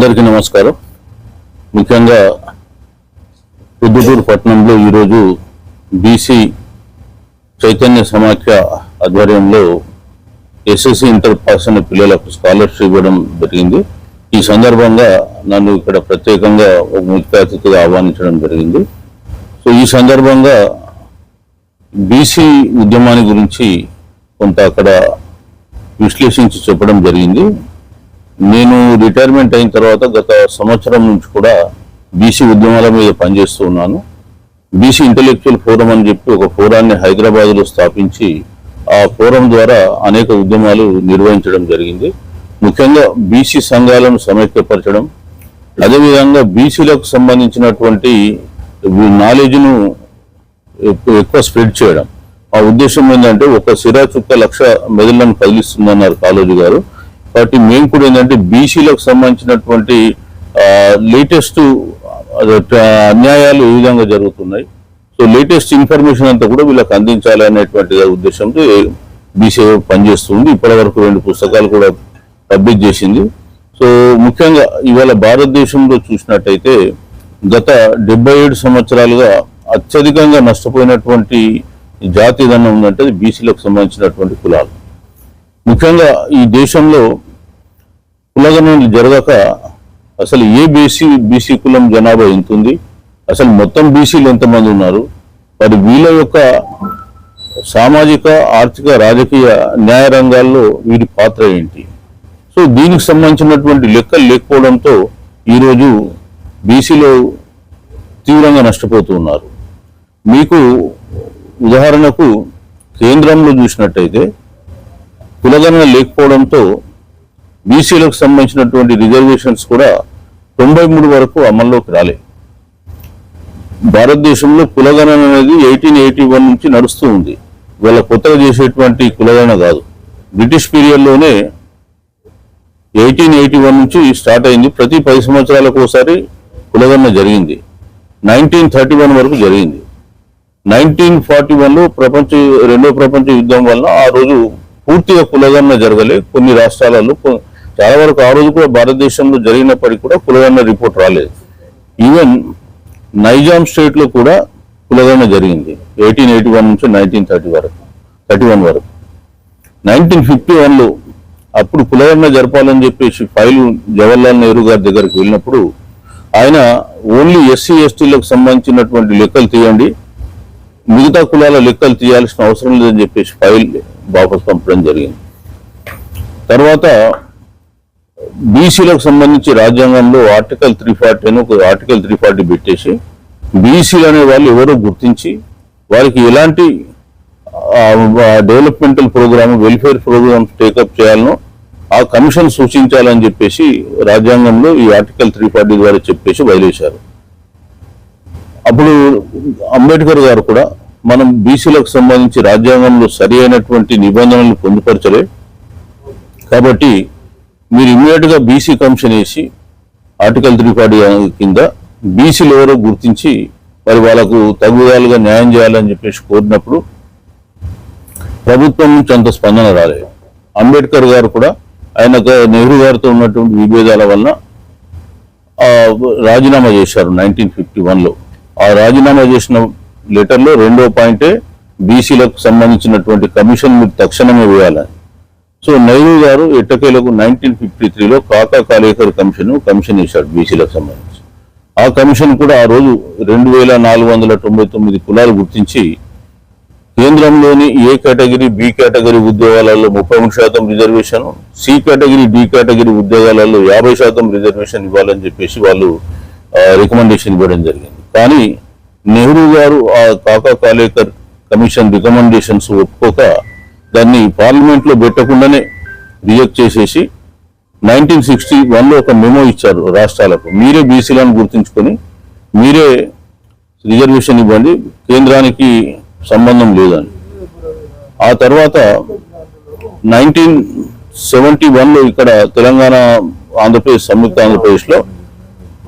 అందరికీ నమస్కారం. ముఖ్యంగా పొద్దుటూరు పట్టణంలో ఈరోజు బీసీ చైతన్య సమాఖ్య ఆధ్వర్యంలో ఎస్ఎస్సి ఇంటర్ పాస్ అయిన పిల్లలకు స్కాలర్షిప్ ఇవ్వడం జరిగింది. ఈ సందర్భంగా నన్ను ఇక్కడ ప్రత్యేకంగా ఒక ముఖ్య అతిథిగా ఆహ్వానించడం జరిగింది. సో ఈ సందర్భంగా బీసీ ఉద్యమాన్ని గురించి కొంత అక్కడ విశ్లేషించి చెప్పడం జరిగింది. నేను రిటైర్మెంట్ అయిన తర్వాత గత సంవత్సరం నుంచి కూడా బీసీ ఉద్యమాల మీద పనిచేస్తూ ఉన్నాను. బీసీ ఇంటలెక్చువల్ ఫోరం అని చెప్పి ఒక ఫోరాన్ని హైదరాబాద్లో స్థాపించి ఆ ఫోరం ద్వారా అనేక ఉద్యమాలు నిర్వహించడం జరిగింది. ముఖ్యంగా బీసీ సంఘాలను సమైక్యపరచడం అదేవిధంగా బీసీలకు సంబంధించినటువంటి నాలెడ్జ్ను ఎక్కువ ఎక్కువ స్ప్రెడ్ చేయడం. ఆ ఉద్దేశం ఏంటంటే ఒక సిరా చుక్క లక్ష మెదళ్ళను కదిలిస్తుందన్నారు కాలేజీ గారు. కాబట్టి మేము కూడా ఏంటంటే బీసీలకు సంబంధించినటువంటి లేటెస్ట్ అన్యాయాలు ఏ విధంగా జరుగుతున్నాయి. సో లేటెస్ట్ ఇన్ఫర్మేషన్ అంతా కూడా వీళ్ళకి అందించాలి అనేటువంటి ఉద్దేశంతో బీసీ పనిచేస్తుంది. ఇప్పటి వరకు రెండు పుస్తకాలు కూడా పబ్లిష్ చేసింది. సో ముఖ్యంగా ఇవాళ భారతదేశంలో చూసినట్టయితే గత డెబ్బై ఏడు సంవత్సరాలుగా అత్యధికంగా నష్టపోయినటువంటి జాతి ఏదన్నా ఉందంటే బీసీలకు సంబంధించినటువంటి కులాలు. ముఖ్యంగా ఈ దేశంలో కులగణనలు జరగక అసలు ఏ బీసీ బీసీ కులం జనాభా ఎంత ఉంది అసలు మొత్తం బీసీలు ఎంతమంది ఉన్నారు? మరి వీళ్ళ యొక్క సామాజిక ఆర్థిక రాజకీయ న్యాయ రంగాల్లో వీరి పాత్ర ఏంటి? సో దీనికి సంబంధించినటువంటి లెక్కలు లేకపోవడంతో ఈరోజు బీసీలో తీవ్రంగా నష్టపోతూ ఉన్నారు. మీకు ఉదాహరణకు కేంద్రంలో చూసినట్టయితే కులగణన లేకపోవడంతో బీసీలకు సంబంధించినటువంటి రిజర్వేషన్స్ కూడా తొంభై మూడు వరకు అమల్లోకి రాలే. భారతదేశంలో కులగణన అనేది ఎయిటీన్ ఎయిటీ వన్ నుంచి నడుస్తూ ఉంది. వీళ్ళ కొత్తగా చేసేటువంటి కులగణన కాదు. బ్రిటిష్ పీరియడ్లోనే ఎయిటీన్ ఎయిటీ వన్ నుంచి స్టార్ట్ అయింది. ప్రతి పది సంవత్సరాలకు ఒకసారి కులగణన జరిగింది. నైన్టీన్ థర్టీ వన్ వరకు జరిగింది. నైన్టీన్ ఫార్టీ వన్లో ప్రపంచ రెండో ప్రపంచ యుద్ధం వల్ల ఆ రోజు పూర్తిగా కులగణన జరగలే. కొన్ని రాష్ట్రాలలో చాలా వరకు ఆ రోజు కూడా భారతదేశంలో జరిగినప్పటికీ కూడా కులగణన రిపోర్ట్ రాలేదు. ఈవెన్ నైజాం స్టేట్లో కూడా కులగణన జరిగింది. ఎయిటీన్ ఎయిటీ వన్ నుంచి నైన్టీన్ థర్టీ వరకు థర్టీ వన్ వరకు. నైన్టీన్ ఫిఫ్టీ వన్లో అప్పుడు కులగణన జరపాలని చెప్పేసి ఫైలు జవహర్లాల్ నెహ్రూ గారి దగ్గరికి వెళ్ళినప్పుడు ఆయన ఓన్లీ ఎస్సీ ఎస్టీలకు సంబంధించినటువంటి లెక్కలు తీయండి. మిగతా కులాల లెక్కలు తీయాల్సిన అవసరం లేదని చెప్పేసి ఫైల్ వాపస్ పంపడం జరిగింది. తర్వాత బీసీలకు సంబంధించి రాజ్యాంగంలో ఆర్టికల్ త్రీ ఫార్టీ అని ఒక ఆర్టికల్ త్రీ ఫార్టీ పెట్టేసి బీసీలు అనే వాళ్ళు ఎవరో గుర్తించి వారికి ఎలాంటి developmental program welfare program take up చేయాలనో ఆ కమిషన్ సూచించాలని చెప్పేసి రాజ్యాంగంలో ఈ ఆర్టికల్ త్రీ ఫార్టీ ద్వారా చెప్పేసి వదిలేశారు అప్పుడు అంబేద్కర్ గారు కూడా మనం బీసీలకు సంబంధించి రాజ్యాంగంలో సరి అయినటువంటి నిబంధనలు పొందుపరచలే. కాబట్టి మీరు ఇమ్మీడియట్గా బీసీ కమిషన్ వేసి ఆర్టికల్ త్రీ ఫార్టీ కింద బీసీలు ఎవరో గుర్తించి మరి వాళ్ళకు తగుదాలుగా న్యాయం చేయాలని చెప్పేసి కోరినప్పుడు ప్రభుత్వం నుంచి అంత స్పందన రాలేదు. అంబేద్కర్ గారు కూడా ఆయన నెహ్రూ గారితో ఉన్నటువంటి విభేదాల వలన రాజీనామా చేశారు నైన్టీన్ ఫిఫ్టీ వన్లో. ఆ రాజీనామా చేసిన లెటర్లో రెండో పాయింటే బీసీలకు సంబంధించినటువంటి కమిషన్ మీరు తక్షణమే వేయాలి. సో నెహ్రూ గారు ఎట్టకేలకు నైన్టీన్ ఫిఫ్టీ త్రీలో కాకా కాలేకర్ కమిషన్ కమిషన్ వేశాడు బీసీలకు సంబంధించి. ఆ కమిషన్ కూడా ఆ రోజు రెండు వేల నాలుగు వందల తొంభై తొమ్మిది కులాలు గుర్తించి కేంద్రంలోని ఏ కేటగిరీ బి కేటగిరీ ఉద్యోగాలలో ముప్పై మూడు శాతం reservation C category D category ఉద్యోగాలలో యాభై శాతం రిజర్వేషన్ ఇవ్వాలని చెప్పేసి వాళ్ళు రికమెండేషన్ ఇవ్వడం జరిగింది. కానీ నెహ్రూ గారు ఆ కాకా కాలేకర్ కమిషన్ రికమెండేషన్స్ ఒప్పుకోక దాన్ని పార్లమెంట్లో పెట్టకుండానే రిజెక్ట్ చేసేసి నైన్టీన్ సిక్స్టీ వన్లో ఒక మెమో ఇచ్చారు రాష్ట్రాలకు. మీరే బీసీలను గుర్తించుకొని మీరే రిజర్వేషన్ ఇవ్వండి కేంద్రానికి సంబంధం లేదని. ఆ తర్వాత నైన్టీన్ సెవెంటీ వన్లో ఇక్కడ తెలంగాణ ఆంధ్రప్రదేశ్ సంయుక్త ఆంధ్రప్రదేశ్లో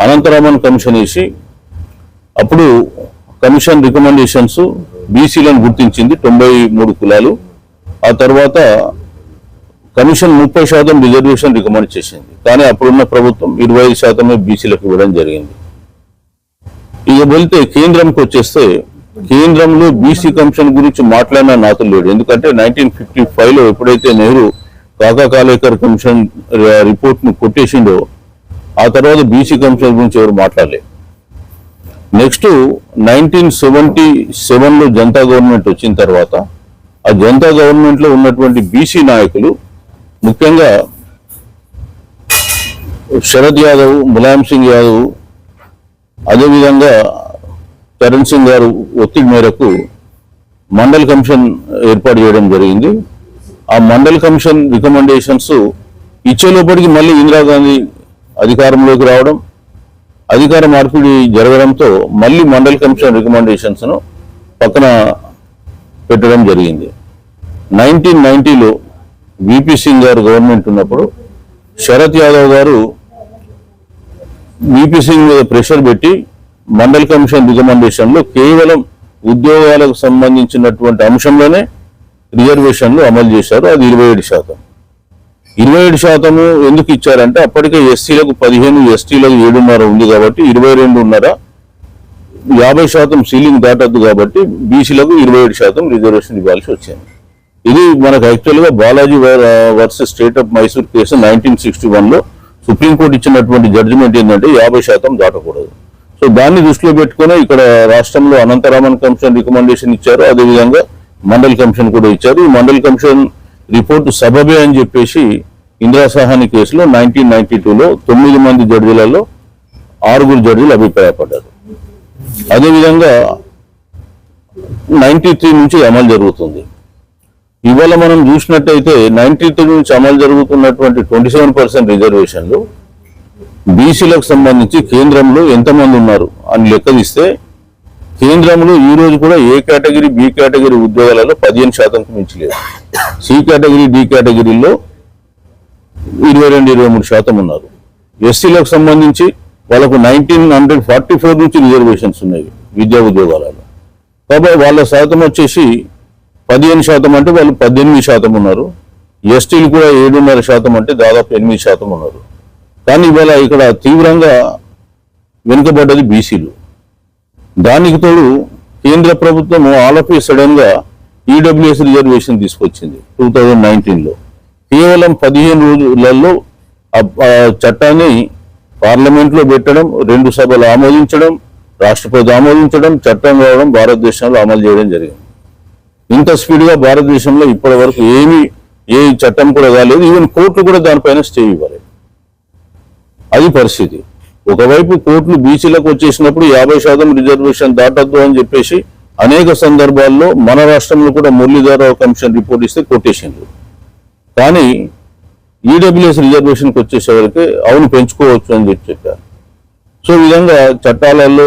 అనంతరామన్ కమిషన్ వేసి అప్పుడు కమిషన్ రికమెండేషన్స్ బీసీలను గుర్తించింది తొంభై మూడు కులాలు. ఆ తర్వాత కమిషన్ ముప్పై శాతం రిజర్వేషన్ రికమెండ్ చేసింది. కానీ అప్పుడున్న ప్రభుత్వం ఇరవై ఐదు శాతమే బీసీలకు ఇవ్వడం జరిగింది. ఇక వెళ్తే కేంద్రంకి వచ్చేస్తే కేంద్రంలో బీసీ కమిషన్ గురించి మాట్లాడిన నాతో లేడు. ఎందుకంటే నైన్టీన్ ఫిఫ్టీ ఫైవ్లో ఎప్పుడైతే నెహ్రూ కాకా కాలేకర్ కమిషన్ రిపోర్ట్ను కొట్టేసిండో ఆ తర్వాత బీసీ కమిషన్ గురించి ఎవరు మాట్లాడలేదు. నెక్స్ట్ నైన్టీన్ సెవెంటీ సెవెన్లో జనతా గవర్నమెంట్ వచ్చిన తర్వాత ఆ జనతా గవర్నమెంట్లో ఉన్నటువంటి బీసీ నాయకులు ముఖ్యంగా శరద్ యాదవ్ ములాయం సింగ్ యాదవ్ అదేవిధంగా చరణ్ సింగ్ గారు ఒత్తిడి మేరకు మండల్ కమిషన్ ఏర్పాటు చేయడం జరిగింది. ఆ మండల్ కమిషన్ రికమెండేషన్స్ ఇచ్చే లోపలికి మళ్ళీ ఇందిరాగాంధీ అధికారంలోకి రావడం అధికార మార్పిడి జరగడంతో మళ్ళీ మండల్ కమిషన్ రికమెండేషన్స్ను పక్కన పెట్టడం జరిగింది. నైన్టీన్ నైన్టీలో విపి సింగ్ గారు గవర్నమెంట్ ఉన్నప్పుడు శరత్ యాదవ్ గారు విపి సింగ్ మీద ప్రెషర్ పెట్టి మండల్ కమిషన్ రికమెండేషన్లో కేవలం ఉద్యోగాలకు సంబంధించినటువంటి అంశంలోనే రిజర్వేషన్లు అమలు చేశారు. అది ఇరవై ఏడు శాతం. ఇరవై ఏడు శాతము ఎందుకు ఇచ్చారంటే అప్పటికే ఎస్సీలకు పదిహేను ఎస్టీలకు ఏడున్నర ఉంది కాబట్టి ఇరవై రెండున్నర. యాభై శాతం సీలింగ్ దాటద్దు కాబట్టి బీసీలకు ఇరవై ఏడు శాతం రిజర్వేషన్ ఇవ్వాల్సి వచ్చింది. ఇది మనకు యాక్చువల్గా Balaji versus state of Mysore case nineteen sixty వన్లో సుప్రీంకోర్టు ఇచ్చినటువంటి జడ్జిమెంట్ ఏంటంటే యాభై శాతం దాటకూడదు. సో దాన్ని దృష్టిలో పెట్టుకుని ఇక్కడ రాష్ట్రంలో అనంతరామన్ కమిషన్ రికమెండేషన్ ఇచ్చారు. అదేవిధంగా మండల్ కమిషన్ కూడా ఇచ్చారు. ఈ మండల్ కమిషన్ రిపోర్ట్ సబబే అని చెప్పేసి ఇందిరా సహాని కేసులో నైన్టీన్ నైన్టీ టూలో తొమ్మిది మంది జడ్జిలలో ఆరుగురు జడ్జిలు అభిప్రాయపడ్డారు. అదేవిధంగా నైన్టీ త్రీ నుంచి అమలు జరుగుతుంది. ఇవాళ మనం చూసినట్టయితే నైన్టీ త్రీ నుంచి అమలు జరుగుతున్నటువంటి ట్వంటీ సెవెన్ పర్సెంట్ రిజర్వేషన్లు బీసీలకు సంబంధించి కేంద్రంలో ఎంతమంది ఉన్నారు అని లెక్క తీస్తే కేంద్రంలో ఈ రోజు కూడా ఏ కేటగిరీ బి కేటగిరీ ఉద్యోగాలలో పదిహేను శాతంకు మించలేదు. సి కేటగిరీ డి కేటగిరీలో ఇరవై రెండు ఇరవై మూడు శాతం ఉన్నారు. ఎస్సీలకు సంబంధించి వాళ్ళకు నైన్టీన్ హండ్రెడ్ ఫార్టీ ఫోర్ నుంచి రిజర్వేషన్స్ ఉన్నాయి విద్యా ఉద్యోగాలలో. కాబట్టి వాళ్ళ శాతం వచ్చేసి పదిహేను శాతం అంటే వాళ్ళు పద్దెనిమిది శాతం ఉన్నారు. ఎస్టీలు కూడా ఏడున్నర శాతం అంటే దాదాపు ఎనిమిది శాతం ఉన్నారు. కానీ ఇవాళ ఇక్కడ తీవ్రంగా వెనుకబడ్డది బీసీలు. దానికి తోడు కేంద్ర ప్రభుత్వం ఆల్ ఆఫ్ సడన్గా ఈడబ్ల్యూఎస్ రిజర్వేషన్ తీసుకొచ్చింది టూ థౌజండ్ నైన్టీన్లో కేవలం పదిహేను రోజులలో ఆ- చట్టాన్ని పార్లమెంట్లో పెట్టడం రెండు సభలు ఆమోదించడం రాష్ట్రపతి ఆమోదించడం చట్టం రావడం భారతదేశంలో అమలు చేయడం జరిగింది. ఇంత స్పీడ్గా భారతదేశంలో ఇప్పటి వరకు ఏమి ఏ చట్టం కూడా కాలేదు ఈవెన్ కోర్టు కూడా దానిపైన స్టే ఇవ్వలేదు. అది పరిస్థితి. ఒకవైపు కోట్లు బీసీలకు వచ్చేసినప్పుడు యాభై శాతం రిజర్వేషన్ దాటద్దు అని చెప్పేసి అనేక సందర్భాల్లో మన రాష్ట్రంలో కూడా మురళీధరరావు కమిషన్ రిపోర్ట్ ఇస్తే కొట్టేసింది కానీ ఈడబ్ల్యూఎస్ రిజర్వేషన్కి వచ్చేసరికి అవును పెంచుకోవచ్చు అని చెప్పి చెప్పారు. సో విధంగా చట్టాలలో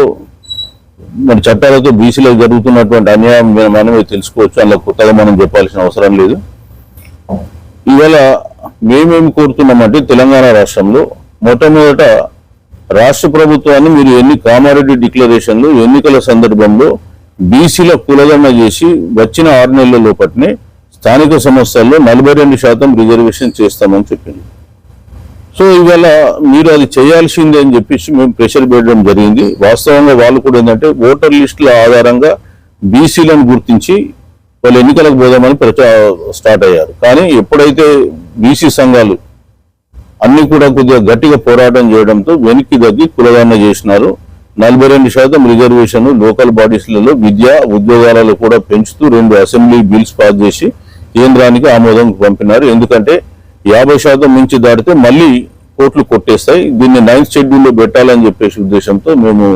మరి చట్టాలతో బీసీలకు జరుగుతున్నటువంటి అన్యాయం మనమే తెలుసుకోవచ్చు అందులో కొత్తగా మనం చెప్పాల్సిన అవసరం లేదు. ఇవాళ మేమేమి కోరుతున్నామంటే తెలంగాణ రాష్ట్రంలో మొట్టమొదట రాష్ట్ర ప్రభుత్వాన్ని మీరు ఎన్ని కామారెడ్డి డిక్లరేషన్లు ఎన్నికల సందర్భంలో బీసీల కులగణన చేసి వచ్చిన ఆరు నెలల లోపట్నే స్థానిక సంస్థల్లో నలభై రెండు శాతం రిజర్వేషన్ చేస్తామని చెప్పింది. సో ఇవాళ మీరు అది చేయాల్సిందే అని చెప్పేసి మేము ప్రెషర్ పెట్టడం జరిగింది. వాస్తవంగా వాళ్ళు కూడా ఏంటంటే ఓటర్ లిస్టుల ఆధారంగా బీసీలను గుర్తించి వాళ్ళు ఎన్నికలకు పోదామని ప్రచా స్టార్ట్ అయ్యారు. కానీ ఎప్పుడైతే బీసీ సంఘాలు అన్ని కూడా కొద్దిగా గట్టిగా పోరాటం చేయడంతో వెనక్కి తగ్గి కులగణన చేసినారు. నలభై రెండు శాతం రిజర్వేషన్ లోకల్ బాడీస్లలో విద్య ఉద్యోగాలలో కూడా పెంచుతూ రెండు అసెంబ్లీ బిల్స్ పాస్ చేసి కేంద్రానికి ఆమోదం పంపినారు. ఎందుకంటే యాభై శాతం మించి దాటితే మళ్ళీ కోట్లు కొట్టేస్తాయి. దీన్ని నైన్త్ షెడ్యూల్లో పెట్టాలని చెప్పేసి ఉద్దేశంతో మేము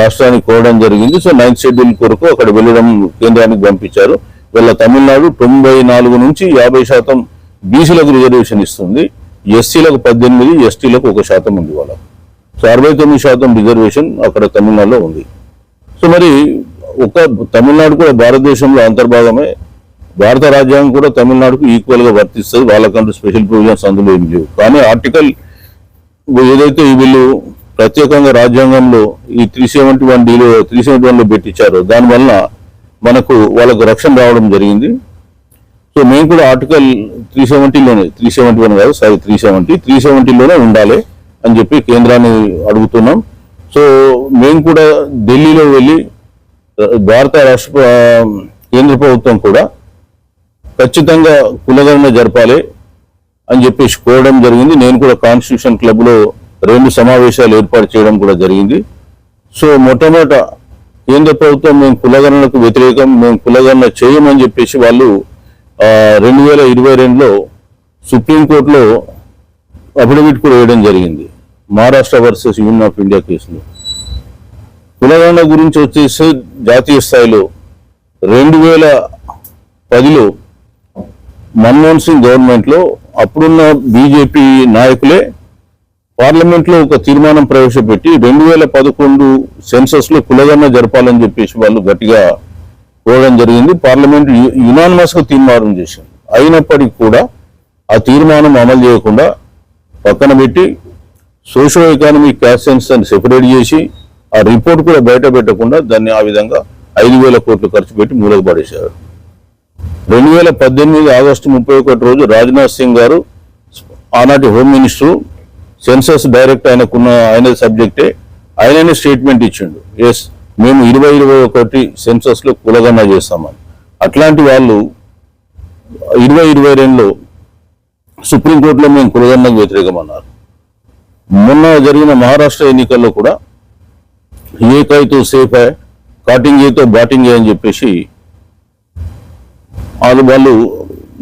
రాష్ట్రానికి కోరడం జరిగింది. సో నైన్త్ షెడ్యూల్ కొరకు అక్కడ వెళ్ళడం కేంద్రానికి పంపించారు. వీళ్ళ తమిళనాడు తొంభై నాలుగు నుంచి యాభై శాతం బీసీలకు రిజర్వేషన్ ఇస్తుంది. ఎస్సీలకు పద్దెనిమిది ఎస్టీలకు ఒక శాతం ఉంది వాళ్ళ. సో అరవై తొమ్మిది శాతం రిజర్వేషన్ అక్కడ తమిళనాడులో ఉంది. సో మరి ఒక తమిళనాడు కూడా భారతదేశంలో అంతర్భాగమే. భారత రాజ్యాంగం కూడా తమిళనాడుకు ఈక్వల్గా వర్తిస్తుంది. వాళ్ళకంటూ స్పెషల్ ప్రొవిజన్స్ అందులో ఏమి లేవు. కానీ ఆర్టికల్ ఏదైతే ఈ వీళ్ళు ప్రత్యేకంగా రాజ్యాంగంలో ఈ త్రీ సెవెంటీ వన్ డీలో త్రీ సెవెంటీ వన్ పెట్టించారు పెట్టించారో దానివల్ల మనకు వాళ్ళకు రక్షణ రావడం జరిగింది. సో మేము కూడా ఆర్టికల్ త్రీ సెవెంటీలోనే త్రీ సెవెంటీ వన్ కాదు సారీ త్రీ సెవెంటీ. త్రీ సెవెంటీలోనే ఉండాలి అని చెప్పి కేంద్రాన్ని అడుగుతున్నాం. సో మేము కూడా ఢిల్లీలో వెళ్ళి భారత రాష్ట్ర కేంద్ర ప్రభుత్వం కూడా ఖచ్చితంగా కులగణన జరపాలి అని చెప్పేసి కోరడం జరిగింది. నేను కూడా కాన్స్టిట్యూషన్ క్లబ్లో రెండు సమావేశాలు ఏర్పాటు చేయడం కూడా జరిగింది. సో మొట్టమొదట కేంద్ర ప్రభుత్వం మేము కులగణనకు వ్యతిరేకం మేము కులగణన చేయమని చెప్పేసి వాళ్ళు రెండు వేల ఇరవై రెండులో సుప్రీంకోర్టులో అఫిడవిట్ కూడా వేయడం జరిగింది. Maharashtra versus union of India కేసులో. కులగణన గురించి వచ్చేసి జాతీయ స్థాయిలో రెండు వేల పదిలో మన్మోహన్ సింగ్ గవర్నమెంట్లో అప్పుడున్న బీజేపీ నాయకులే పార్లమెంట్లో ఒక తీర్మానం ప్రవేశపెట్టి రెండు వేల పదకొండు సెన్సస్లో లో జరపాలని చెప్పేసి వాళ్ళు గట్టిగా పోవడం జరిగింది. పార్లమెంట్ యునానిమస్గా తీర్మానం చేసింది. అయినప్పటికీ కూడా ఆ తీర్మానం అమలు చేయకుండా పక్కన పెట్టి సోషో ఎకానమిక్ క్యాస్ట్ సెన్స్ అని సెపరేట్ చేసి ఆ రిపోర్ట్ కూడా బయట పెట్టకుండా దాన్ని ఆ విధంగా ఐదు వేల కోట్లు ఖర్చు పెట్టి మూలకు పడేశారు. రెండు వేల పద్దెనిమిది ఆగస్టు ముప్పై ఒకటి రోజు రాజ్నాథ్ సింగ్ గారు ఆనాటి హోమ్ మినిస్టర్ సెన్సస్ డైరెక్ట్ ఆయనకున్న ఆయన సబ్జెక్టే ఆయననే స్టేట్మెంట్ ఇచ్చిండు. ఎస్ మేము ఇరవై ఇరవై ఒకటి సెన్సస్లో లో చేస్తామని. అట్లాంటి వాళ్ళు ఇరవై ఇరవై రెండులో సుప్రీంకోర్టులో మేము కులగన్నకు వ్యతిరేకమన్నారు. మొన్న జరిగిన మహారాష్ట్ర ఎన్నికల్లో కూడా ఏకైతో సేఫ్ హై కాటింగ్ ఏతో బాటింగ్ అని చెప్పేసి వాళ్ళు వాళ్ళు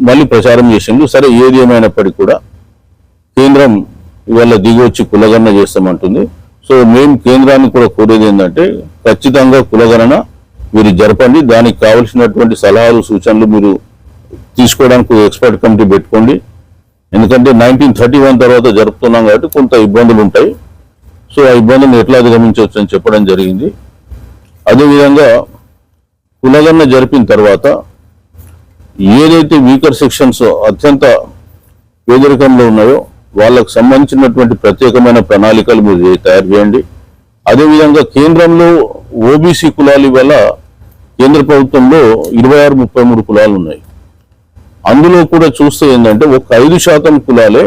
మళ్ళీ ప్రచారం చేసిండ్రు. సరే ఏది ఏమైనప్పటికీ కూడా కేంద్రం ఇవాళ దిగి వచ్చి కులగణన చేస్తామంటుంది. సో మేము కేంద్రాన్ని కూడా కోరేది ఏంటంటే ఖచ్చితంగా కులగణన మీరు జరపండి. దానికి కావలసినటువంటి సలహాలు సూచనలు మీరు తీసుకోవడానికి ఎక్స్పర్ట్ కమిటీ పెట్టుకోండి. ఎందుకంటే నైన్టీన్ థర్టీ వన్ తర్వాత జరుపుతున్నాం కాబట్టి కొంత ఇబ్బందులు ఉంటాయి. సో ఆ ఇబ్బందులను ఎట్లా అధిగమించవచ్చు అని చెప్పడం జరిగింది. అదేవిధంగా కులగన్న జరిపిన తర్వాత ఏదైతే వీకర్ సెక్షన్స్ అత్యంత పేదరికంలో ఉన్నాయో వాళ్ళకు సంబంధించినటువంటి ప్రత్యేకమైన ప్రణాళికలు మీరు తయారు చేయండి. అదేవిధంగా కేంద్రంలో ఓబీసీ కులాల వల్ల కేంద్ర ప్రభుత్వంలో ఇరవై ఆరు ముప్పై మూడు కులాలు ఉన్నాయి. అందులో కూడా చూస్తే ఏంటంటే ఒక ఐదు శాతం కులాలే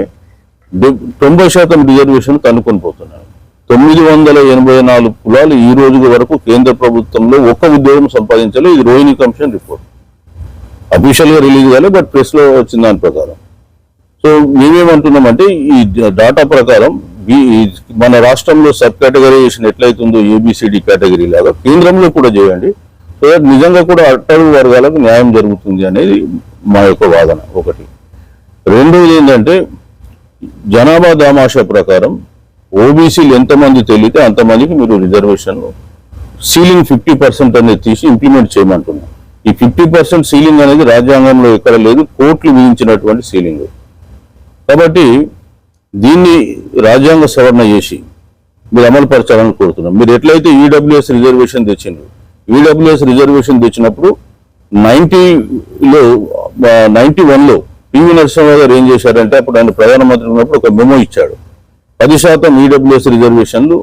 తొంభై శాతం రిజర్వేషన్ కనుక్కొని పోతున్నారు. తొమ్మిది వందల ఎనభై నాలుగు కులాలు ఈ రోజు వరకు కేంద్ర ప్రభుత్వంలో ఒక్క ఉద్యోగం సంపాదించాలి ఇది రోహిణి కమిషన్ రిపోర్ట్. అఫీషియల్గా రిలీజ్ కాలే బట్ ప్రెస్లో వచ్చిన దాని ప్రకారం. సో మేమేమంటున్నామంటే ఈ డాటా ప్రకారం మన రాష్ట్రంలో సబ్ కేటగరైజేషన్ ఎట్లయితుందో ఏబిసిడి కేటగిరీ లాగా కేంద్రంలో కూడా చేయండి. సో నిజంగా కూడా అట్టడుగు వర్గాలకు న్యాయం జరుగుతుంది అనేది మా యొక్క వాదన ఒకటి. రెండోది ఏంటంటే జనాభా దామాషా ప్రకారం ఓబీసీలు ఎంతమంది తెలియతే అంతమందికి మీరు రిజర్వేషన్ సీలింగ్ ఫిఫ్టీ పర్సెంట్ అనేది తీసి ఇంప్లిమెంట్ చేయమంటున్నాం. ఈ ఫిఫ్టీ పర్సెంట్ సీలింగ్ అనేది రాజ్యాంగంలో ఎక్కడ లేదు కోర్టులు విధించినటువంటి సీలింగ్. కాబట్టి దీన్ని రాజ్యాంగ సవరణ చేసి మీరు అమలు పరచాలని కోరుతున్నాం. మీరు ఎట్లయితే ఈడబ్ల్యూఎస్ రిజర్వేషన్ తెచ్చిండ్రు ఈడబ్ల్యూఎస్ రిజర్వేషన్ తెచ్చినప్పుడు నైన్టీలో నైన్టీ వన్లో పివి నరసింహరావు గారు ఏం చేశారంటే అప్పుడు ఆయన ప్రధానమంత్రి ఉన్నప్పుడు ఒక మెమో ఇచ్చాడు. పది శాతం ఈడబ్ల్యూఎస్ రిజర్వేషన్లు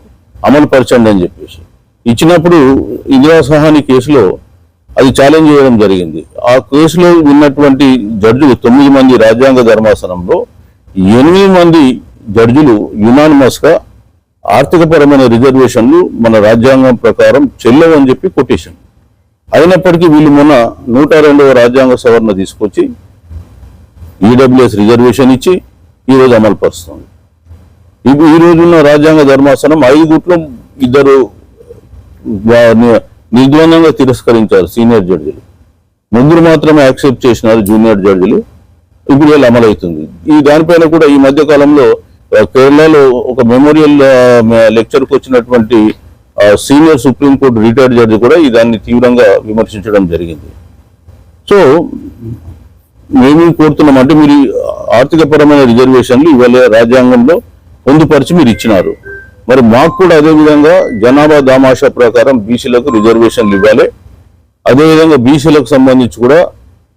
అమలు పరచండి అని చెప్పేసి. ఇచ్చినప్పుడు ఇందిరా సహాని కేసులో అది ఛాలెంజ్ చేయడం జరిగింది. ఆ కేసులో ఉన్నటువంటి జడ్జులు తొమ్మిది మంది రాజ్యాంగ ధర్మాసనంలో ఎనిమిది మంది జడ్జిలు యునానిమస్గా ఆర్థికపరమైన రిజర్వేషన్లు మన రాజ్యాంగం ప్రకారం చెల్లవని చెప్పి కొటేషన్ అయినప్పటికీ వీళ్ళు మొన్న నూట రెండవ రాజ్యాంగ సవరణ తీసుకొచ్చి ఈడబ్ల్యూఎస్ రిజర్వేషన్ ఇచ్చి ఈ రోజు అమలు పరుస్తుంది. ఇప్పుడు ఈ రోజున్న రాజ్యాంగ ధర్మాసనం ఐదుగుట్లో ఇద్దరు నిర్ద్వందంగా తిరస్కరించారు సీనియర్ జడ్జిలు. ముగ్గురు మాత్రమే యాక్సెప్ట్ చేసినారు జూనియర్ జడ్జిలు. ఇప్పుడు అమలవుతుంది. ఈ దానిపైన కూడా ఈ మధ్య కాలంలో కేరళలో ఒక మెమోరియల్ లెక్చర్కి వచ్చినటువంటి సీనియర్ సుప్రీంకోర్టు రిటైర్డ్ జడ్జి కూడా ఈ దాన్ని తీవ్రంగా విమర్శించడం జరిగింది. సో మేము కోరుతున్నాం. అంటే మీరు ఆర్థికపరమైన రిజర్వేషన్లు ఇవాళ రాజ్యాంగంలో పొందుపరిచి మీరు ఇచ్చినారు. మరి మాకు కూడా అదేవిధంగా జనాభా దామాషా ప్రకారం బీసీలకు రిజర్వేషన్లు ఇవ్వాలి. అదేవిధంగా బీసీలకు సంబంధించి కూడా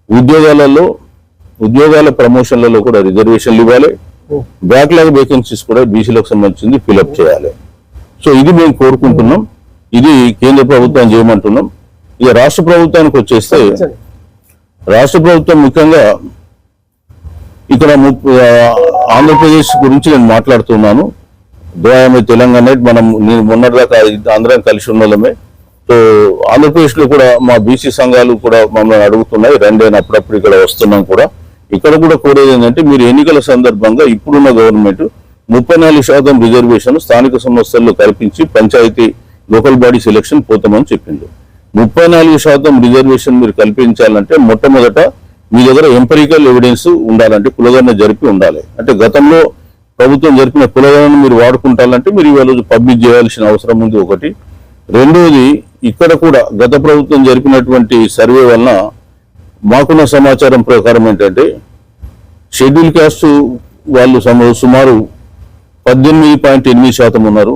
ఉద్యోగాలలో ఉద్యోగాల ప్రమోషన్లలో కూడా రిజర్వేషన్లు ఇవ్వాలి. బ్యాక్లాగ్ వేకెన్సీస్ కూడా బీసీలకు సంబంధించింది ఫిలప్ చేయాలి. సో ఇది మేము కోరుకుంటున్నాం. ఇది కేంద్ర ప్రభుత్వం చేయమంటున్నాం. ఇక రాష్ట్ర ప్రభుత్వానికి వచ్చేస్తే రాష్ట్ర ప్రభుత్వం ముఖ్యంగా ఇక్కడ ఆంధ్రప్రదేశ్ గురించి నేను మాట్లాడుతున్నాను. దోయామి తెలంగాణ మనం నేను మొన్నటిదాకా అందరం కలిసి ఉన్నదమే సో ఆంధ్రప్రదేశ్లో కూడా మా బీసీ సంఘాలు కూడా మమ్మల్ని అడుగుతున్నాయి. రండి అని అప్పుడప్పుడు ఇక్కడ వస్తున్నాం కూడా. ఇక్కడ కూడా కోరేది ఏంటంటే మీరు ఎన్నికల సందర్భంగా ఇప్పుడున్న గవర్నమెంట్ ముప్పై నాలుగు శాతం రిజర్వేషన్ స్థానిక సంస్థల్లో కల్పించి పంచాయతీ లోకల్ బాడీ సెలక్షన్ పోతామని చెప్పింది ముప్పై నాలుగు శాతం రిజర్వేషన్ మీరు కల్పించాలంటే మొట్టమొదట మీ దగ్గర ఎంపరికల్ ఎవిడెన్స్ ఉండాలంటే కులగణన జరిపి ఉండాలి. అంటే గతంలో ప్రభుత్వం జరిపిన కులగణను మీరు వాడుకుంటారంటే మీరు ఇవాళ పబ్లిక్ చేయాల్సిన అవసరం ఉంది ఒకటి. రెండోది ఇక్కడ కూడా గత ప్రభుత్వం జరిపినటువంటి సర్వే వలన మాకున్న సమాచారం ప్రకారం ఏంటంటే షెడ్యూల్ క్యాస్ట్ వాళ్ళు సుమారు పద్దెనిమిది పాయింట్ ఎనిమిది శాతం ఉన్నారు.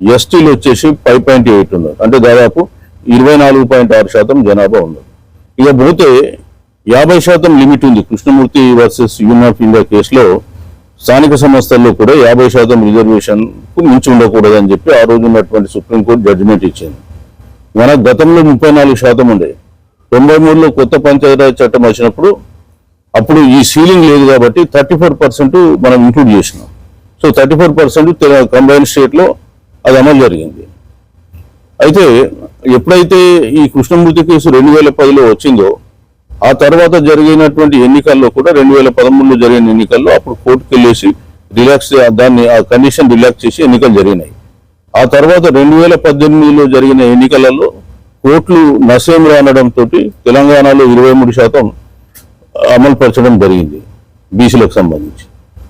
ఎస్టీలు వచ్చేసి ఫైవ్ పాయింట్ ఎయిట్ ఉన్నారు. అంటే దాదాపు ఇరవై నాలుగు పాయింట్ ఆరు శాతం జనాభా ఉన్నారు. ఇక పోతే యాభై శాతం లిమిట్ ఉంది. Krishnamurthy versus union of India కేసులో స్థానిక సంస్థల్లో కూడా యాభై శాతం రిజర్వేషన్కు మించి ఉండకూడదని చెప్పి ఆ రోజు ఉన్నటువంటి సుప్రీంకోర్టు జడ్జిమెంట్ ఇచ్చింది. మన గతంలో ముప్పై నాలుగు శాతం ఉండే. తొంభై మూడులో కొత్త పంచాయతీరాజ్ చట్టం వచ్చినప్పుడు అప్పుడు ఈ సీలింగ్ లేదు కాబట్టి థర్టీ పర్సెంట్ మనం ఇంక్లూడ్ చేసినాం. So thirty four percent combine స్టేట్లో అది అమలు జరిగింది. అయితే ఎప్పుడైతే ఈ కృష్ణమూర్తి కేసు రెండు వేల పదిలో వచ్చిందో ఆ తర్వాత జరిగినటువంటి ఎన్నికల్లో కూడా రెండు వేల పదమూడులో జరిగిన ఎన్నికల్లో అప్పుడు కోర్టుకు వెళ్ళేసి రిలాక్స్ దాన్ని ఆ కండిషన్ రిలాక్స్ చేసి ఎన్నికలు జరిగినాయి. ఆ తర్వాత రెండు వేల పద్దెనిమిదిలో జరిగిన ఎన్నికలలో కోర్టులు నసేం రానడంతో తెలంగాణలో ఇరవై మూడు శాతం అమలు పరచడం జరిగింది బీసీలకు సంబంధించి.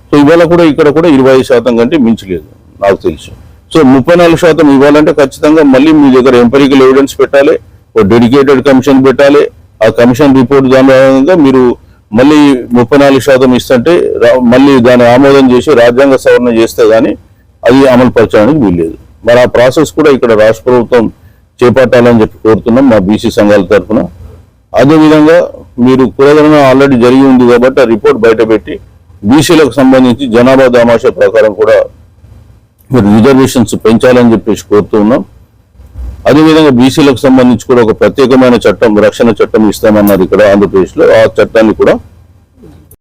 సో ఇవాళ కూడా ఇక్కడ కూడా ఇరవై ఐదు శాతం కంటే మించలేదు నాకు తెలుసు. సో ముప్పై నాలుగు శాతం ఇవ్వాలంటే ఖచ్చితంగా మళ్ళీ మీ దగ్గర ఎంపరికల్ ఎవిడెన్స్ పెట్టాలి ఒక డెడికేటెడ్ కమిషన్ పెట్టాలి ఆ కమిషన్ రిపోర్ట్ దాని ఆధారంగా మీరు మళ్ళీ ముప్పై నాలుగు శాతం ఇస్తుంటే రా- మళ్ళీ దాన్ని ఆమోదం చేసి రాజ్యాంగ సవరణ చేస్తే కానీ అది అమలు పరచడానికి వీల్లేదు. మరి ఆ ప్రాసెస్ కూడా ఇక్కడ రాష్ట్ర ప్రభుత్వం చేపట్టాలని చెప్పి కోరుతున్నాం మా బీసీ సంఘాల తరఫున. అదేవిధంగా మీరు కులగణన ఆల్రెడీ జరిగి ఉంది కాబట్టి ఆ రిపోర్ట్ బయటపెట్టి బీసీలకు సంబంధించి జనాభా దామాషా ప్రకారం కూడా మీరు రిజర్వేషన్స్ పెంచాలని చెప్పేసి కోరుతూ ఉన్నాం. అదేవిధంగా బీసీలకు సంబంధించి కూడా ఒక ప్రత్యేకమైన చట్టం రక్షణ చట్టం ఇస్తామన్నారు ఇక్కడ ఆంధ్రప్రదేశ్లో. ఆ చట్టాన్ని కూడా